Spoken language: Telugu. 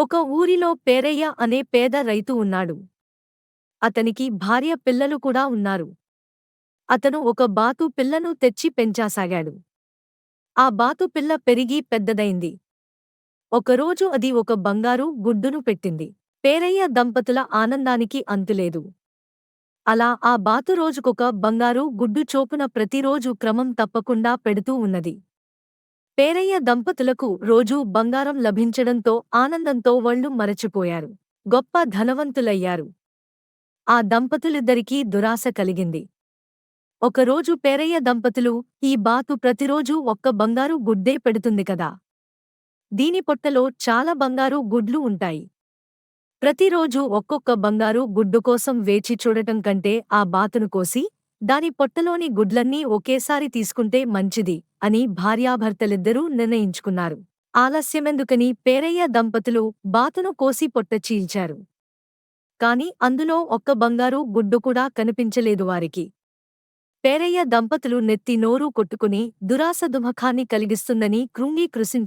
ఒక ఊరిలో పేరయ్య అనే పేద రైతు ఉన్నాడు. అతనికి భార్య పిల్లలు కూడా ఉన్నారు. అతను ఒక బాతు పిల్లను తెచ్చి పెంచాసాగాడు. ఆ బాతు పిల్ల పెరిగి పెద్దదైంది. ఒకరోజు అది ఒక బంగారు గుడ్డును పెట్టింది. పేరయ్య దంపతుల ఆనందానికి అంతులేదు. అలా ఆ బాతు రోజుకొక బంగారు గుడ్డు చోపున ప్రతిరోజు క్రమం తప్పకుండా పెడుతూ ఉన్నది. పేరయ్య దంపతులకు రోజూ బంగారం లభించడంతో ఆనందంతో వళ్ళు మరచిపోయారు. గొప్ప ధనవంతులయ్యారు. ఆ దంపతులిద్దరికీ దురాశ కలిగింది. ఒకరోజు పేరయ్య దంపతులు ఈ బాతు ప్రతిరోజూ ఒక్క బంగారు గుడ్డే పెడుతుంది కదా. దీని పొట్టలో చాలా బంగారు గుడ్లు ఉంటాయి. ప్రతిరోజు ఒక్కొక్క బంగారు గుడ్డు కోసం వేచి చూడటం కంటే ఆ బాతును కోసి దాని పొట్టలోని గుడ్లన్నీ ఒకేసారి తీసుకుంటే మంచిది. అని భార్యాభర్తలిద్దరూ నిర్ణయించుకున్నారు. ఆలస్యమెందుకని పేరయ్య దంపతులు బాతును కోసి పొట్ట చీల్చారు. కాని అందులో ఒక్క బంగారు గుడ్డు కూడా కనిపించలేదు వారికి. పేరయ్య దంపతులు నెత్తి నోరు కొట్టుకుని దురాస దుమఖాన్ని కలిగిస్తుందని కృంగి కృశించారు